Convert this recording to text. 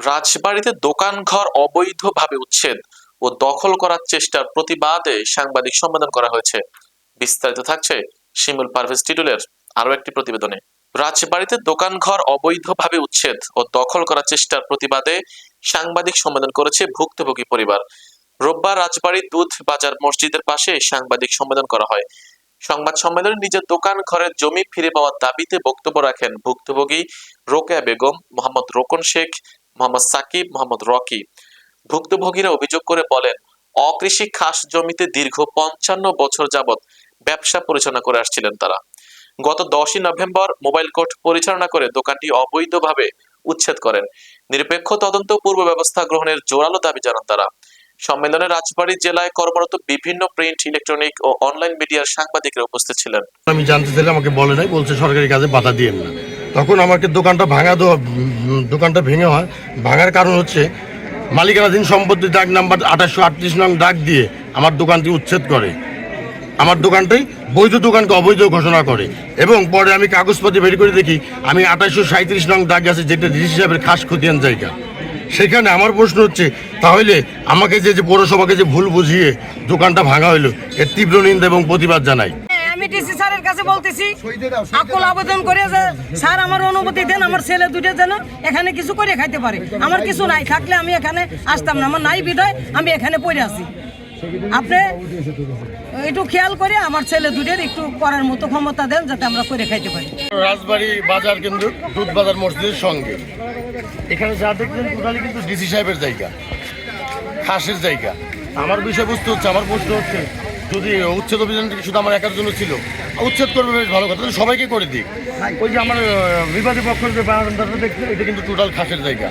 রাজবাড়িতে দোকানঘর অবৈধভাবে উচ্ছেদ ও দখল করার চেষ্টার প্রতিবাদে সাংবাদিক সম্মেলন করা হয়েছে। বিস্তারিত থাকছে শিমুল পারভেজ টিটুলের আরও একটি প্রতিবেদনে। রাজবাড়িতে দোকানঘর অবৈধভাবে উচ্ছেদ ও দখল করার চেষ্টার প্রতিবাদে সাংবাদিক সম্মেলন করেছে ভুক্তভোগী পরিবার। রোববার রাজবাড়ির দুধ বাজার মসজিদের পাশে সাংবাদিক সম্মেলন করা হয়। সংবাদ সম্মেলনে নিজের দোকান ঘরের জমি ফিরে পাওয়ার দাবিতে বক্তব্য রাখেন ভুক্তভোগী রোকেয়া বেগম, মোহাম্মদ রোকন শেখ মোহাম্মদ সাকিব, মোহাম্মদ রকি। ভুক্তভোগীরা অভিযোগ করে বলেন, অকৃষি খাস জমিতে দীর্ঘ পঞ্চান্ন বছর যাবৎ ব্যবসা পরিচালনা করে আসছিলেন তারা। গত দশই নভেম্বর মোবাইল কোর্ট পরিচালনা করে দোকানটি অবৈধভাবে উচ্ছেদ করেন। নিরপেক্ষ তদন্ত পূর্ব ব্যবস্থা গ্রহণের জোরালো দাবি জানান তারা। সম্মেলনে রাজবাড়ী জেলায় কর্মরত বিভিন্ন প্রিন্ট, ইলেকট্রনিক ও অনলাইন মিডিয়ার সাংবাদিকরা উপস্থিত ছিলেন। আমি জানতে চাইলে আমাকে বলে নাই, বলছে সরকারি কাজে বাধা দিয়েন না। তখন আমাকে দোকানটা ভাঙা দেওয়া দোকানটা ভেঙে হয়। ভাঙার কারণ হচ্ছে মালিকানাধীন সম্পত্তি ডাক নাম্বার আঠাশশো আটত্রিশ নং ডাক দিয়ে আমার দোকানটি উচ্ছেদ করে। আমার দোকানটাই বৈধ দোকানকে অবৈধ ঘোষণা করে এবং পরে আমি কাগজপত্র বের করে দেখি আমি আঠাশশো সাঁত্রিশ নং দাগ আছে যেটা ডিসি সাহেবের খাস খতিয়ান জায়গা। সেখানে আমার প্রশ্ন হচ্ছে, তাহলে আমাকে যে যে পৌরসভাকে যে ভুল বুঝিয়ে দোকানটা ভাঙা হলো এর তীব্র নিন্দা এবং প্রতিবাদ জানাই। ডিসি স্যারের কাছে বলতেছি আকুল আবেদন করে যে স্যার আমার অনুমতি দেন আমার ছেলে দুটো যেন এখানে কিছু করে খাইতে পারে। আমার কিছু নাই থাকলে আমি এখানে আসতাম না। আমার নাই বিধায় আমি এখানে পড়ে আছি। আপনি একটু খেয়াল করে আমার ছেলে দুটোর একটু করার মতো ক্ষমতা দেন যাতে আমরা করে খাইতে পারি। রাজবাড়ি বাজার কেন্দ্র দুধ বাজার মসজিদের সঙ্গে। এখানে যা দেখছেন টোটালি কিন্তু ডিসি সাহেবের জায়গা খাসের জায়গা। আমার বিষয়বস্তু হচ্ছে আমার প্রশ্ন হচ্ছে যদি উচ্ছেদ অভিযানটি শুধু আমার একার জন্য ছিল উচ্ছেদ করবে বেশ ভালো কথা সবাইকে করে দিই ওই যে আমার বিবাদী পক্ষ যে বারান্দাটা দেখছে এটা কিন্তু টোটাল খাসের জায়গা।